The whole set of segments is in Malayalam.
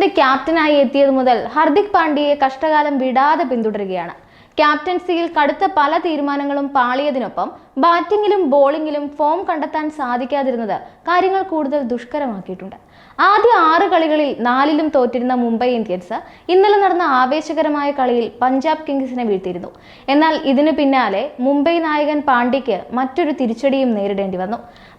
കിങ്സിന്റെ ക്യാപ്റ്റനായി എത്തിയത് മുതൽ ഹർദിക് പാണ്ഡ്യയെ കഷ്ടകാലം വിടാതെ പിന്തുടരുകയാണ്. ക്യാപ്റ്റൻസിയിൽ കടുത്ത പല തീരുമാനങ്ങളും പാളിയതിനൊപ്പം ബാറ്റിംഗിലും ബോളിംഗിലും ഫോം കണ്ടെത്താൻ സാധിക്കാതിരുന്നത് കാര്യങ്ങൾ കൂടുതൽ ദുഷ്കരമാക്കിയിട്ടുണ്ട്. ആദ്യ ആറ് കളികളിൽ നാലിലും തോറ്റിരുന്ന മുംബൈ ഇന്ത്യൻസ് ഇന്നലെ നടന്ന ആവേശകരമായ കളിയിൽ പഞ്ചാബ് കിങ്സിനെ വീഴ്ത്തിയിരുന്നു. എന്നാൽ ഇതിനു പിന്നാലെ മുംബൈ നായകൻ പാണ്ഡ്യയ്ക്ക് മറ്റൊരു തിരിച്ചടിയും നേരിടേണ്ടി വന്നു.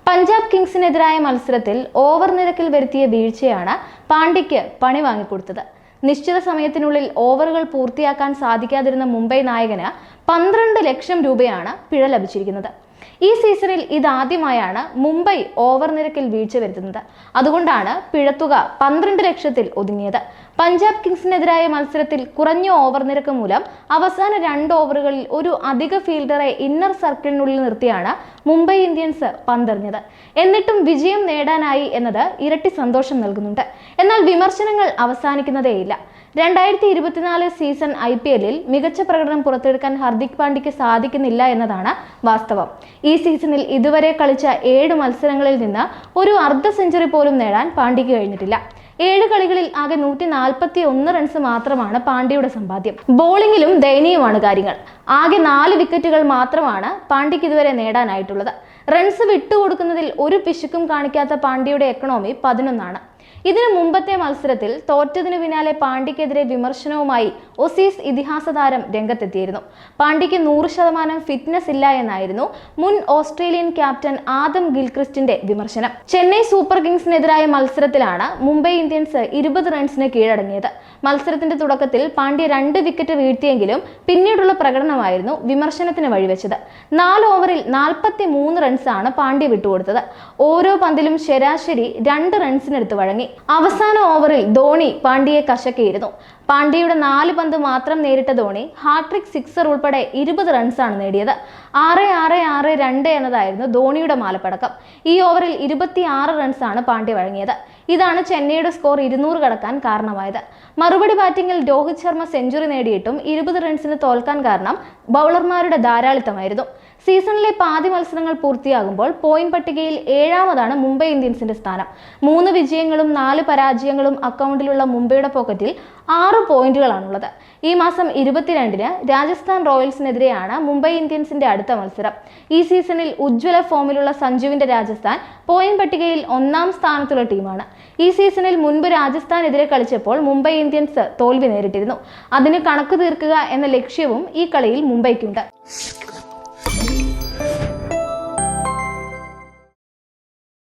പഞ്ചാബ് കിങ്സിനെതിരായ മത്സരത്തിൽ ഓവർ നിരക്കിൽ വരുത്തിയ വീഴ്ചയാണ് പാണ്ഡ്യയ്ക്ക് പണി വാങ്ങിക്കൊടുത്തത്. നിശ്ചിത സമയത്തിനുള്ളിൽ ഓവറുകൾ പൂർത്തിയാക്കാൻ സാധിക്കാതിരുന്ന മുംബൈ നായകന് പന്ത്രണ്ട് ലക്ഷം രൂപയാണ് പിഴ ലഭിച്ചിരിക്കുന്നത്. ഈ സീസണിൽ ഇതാദ്യമായാണ് മുംബൈ ഓവർ നിരക്കിൽ വീഴ്ച വരുത്തുന്നത്. അതുകൊണ്ടാണ് പിഴത്തുക പന്ത്രണ്ട് ലക്ഷത്തിൽ ഒതുങ്ങിയത്. പഞ്ചാബ് കിങ്സിനെതിരായ മത്സരത്തിൽ കുറഞ്ഞ ഓവർ നിരക്ക് മൂലം അവസാന രണ്ട് ഓവറുകളിൽ ഒരു അധിക ഫീൽഡറെ ഇന്നർ സർക്കിളിനുള്ളിൽ നിർത്തിയാണ് മുംബൈ ഇന്ത്യൻസ് പന്തെറിഞ്ഞത്. എന്നിട്ടും വിജയം നേടാനായി എന്നത് ഇരട്ടി സന്തോഷം നൽകുന്നുണ്ട്. എന്നാൽ വിമർശനങ്ങൾ അവസാനിക്കുന്നതേയില്ല. രണ്ടായിരത്തി ഇരുപത്തിനാല് സീസൺ ഐ പി എല്ലിൽ മികച്ച പ്രകടനം പുറത്തെടുക്കാൻ ഹർദിക് പാണ്ഡ്യയ്ക്ക് സാധിക്കുന്നില്ല എന്നതാണ് വാസ്തവം. ഈ സീസണിൽ ഇതുവരെ കളിച്ച ഏഴ് മത്സരങ്ങളിൽ നിന്ന് ഒരു അർദ്ധ സെഞ്ചുറി പോലും നേടാൻ പാണ്ഡ്യയ്ക്ക് കഴിഞ്ഞിട്ടില്ല. ഏഴ് കളികളിൽ ആകെ നൂറ്റി നാൽപ്പത്തി ഒന്ന് റൺസ് മാത്രമാണ് പാണ്ഡ്യയുടെ സമ്പാദ്യം. ബോളിങ്ങിലും ദയനീയമാണ് കാര്യങ്ങൾ. ആകെ നാല് വിക്കറ്റുകൾ മാത്രമാണ് പാണ്ഡ്യയ്ക്ക് ഇതുവരെ നേടാനായിട്ടുള്ളത്. റൺസ് വിട്ടുകൊടുക്കുന്നതിൽ ഒരു പിശുക്കും കാണിക്കാത്ത പാണ്ഡ്യയുടെ എക്കണോമി പതിനൊന്നാണ്. ഇതിനു മുമ്പത്തെ മത്സരത്തിൽ തോറ്റതിനു പിന്നാലെ പാണ്ഡ്യക്കെതിരെ വിമർശനവുമായി ഒസീസ് ഇതിഹാസ താരം രംഗത്തെത്തിയിരുന്നു. പാണ്ഡ്യയ്ക്ക് നൂറ് ശതമാനം ഫിറ്റ്നസ് ഇല്ല എന്നായിരുന്നു മുൻ ഓസ്ട്രേലിയൻ ക്യാപ്റ്റൻ ആദം ഗിൽക്രിസ്റ്റിന്റെ വിമർശനം. ചെന്നൈ സൂപ്പർ കിങ്സിനെതിരായ മത്സരത്തിലാണ് മുംബൈ ഇന്ത്യൻസ് ഇരുപത് റൺസിന് കീഴടങ്ങിയത്. മത്സരത്തിന്റെ തുടക്കത്തിൽ പാണ്ഡ്യ രണ്ട് വിക്കറ്റ് വീഴ്ത്തിയെങ്കിലും പിന്നീടുള്ള പ്രകടനമായിരുന്നു വിമർശനത്തിന് വഴിവെച്ചത്. നാല് ഓവറിൽ നാൽപ്പത്തി മൂന്ന് റൺസാണ് പാണ്ഡ്യ വിട്ടുകൊടുത്തത്. ഓരോ പന്തിലും ശരാശരി രണ്ട് റൺസിനെടുത്ത് വഴങ്ങി. അവസാന ഓവറിൽ ധോണി പാണ്ഡ്യയെ കശക്കിയിരുന്നു. പാണ്ഡ്യയുടെ നാല് പന്ത് മാത്രം നേരിട്ട ധോണി ഹാട്രിക് സിക്സർ ഉൾപ്പെടെ ഇരുപത് റൺസാണ് നേടിയത്. ആറ് ആറ് ആറ് രണ്ട് എന്നതായിരുന്നു ധോണിയുടെ മാലപ്പടക്കം. ഈ ഓവറിൽ ഇരുപത്തി ആറ് റൺസാണ് പാണ്ഡ്യ വഴങ്ങിയത്. ഇതാണ് ചെന്നൈയുടെ സ്കോർ ഇരുന്നൂറ് കടക്കാൻ കാരണമായത്. മറുപടി ബാറ്റിംഗിൽ രോഹിത് ശർമ്മ സെഞ്ചുറി നേടിയിട്ടും ഇരുപത് റൺസിന് തോൽക്കാൻ കാരണം ബൗളർമാരുടെ ധാരാളിത്തമായിരുന്നു. സീസണിലെ പാതി മത്സരങ്ങൾ പൂർത്തിയാകുമ്പോൾ പോയിന്റ് പട്ടികയിൽ ഏഴാമതാണ് മുംബൈ ഇന്ത്യൻസിന്റെ സ്ഥാനം. മൂന്ന് വിജയങ്ങളും നാല് പരാജയങ്ങളും അക്കൗണ്ടിലുള്ള മുംബൈയുടെ പോക്കറ്റിൽ ആറ് പോയിന്റുകളാണുള്ളത്. ഈ മാസം ഇരുപത്തിരണ്ടിന് രാജസ്ഥാൻ റോയൽസിനെതിരെയാണ് മുംബൈ ഇന്ത്യൻസിന്റെ അടുത്ത മത്സരം. ഈ സീസണിൽ ഉജ്ജ്വല ഫോമിലുള്ള സഞ്ജുവിന്റെ രാജസ്ഥാൻ പോയിന്റ് പട്ടികയിൽ ഒന്നാം സ്ഥാനത്തുള്ള ടീമാണ്. ഈ സീസണിൽ മുൻപ് രാജസ്ഥാനെതിരെ കളിച്ചപ്പോൾ മുംബൈ ഇന്ത്യൻസ് തോൽവി നേരിട്ടിരുന്നു. അതിന് കണക്ക് തീർക്കുക എന്ന ലക്ഷ്യവും ഈ കളിയിൽ മുംബൈക്കുണ്ട്.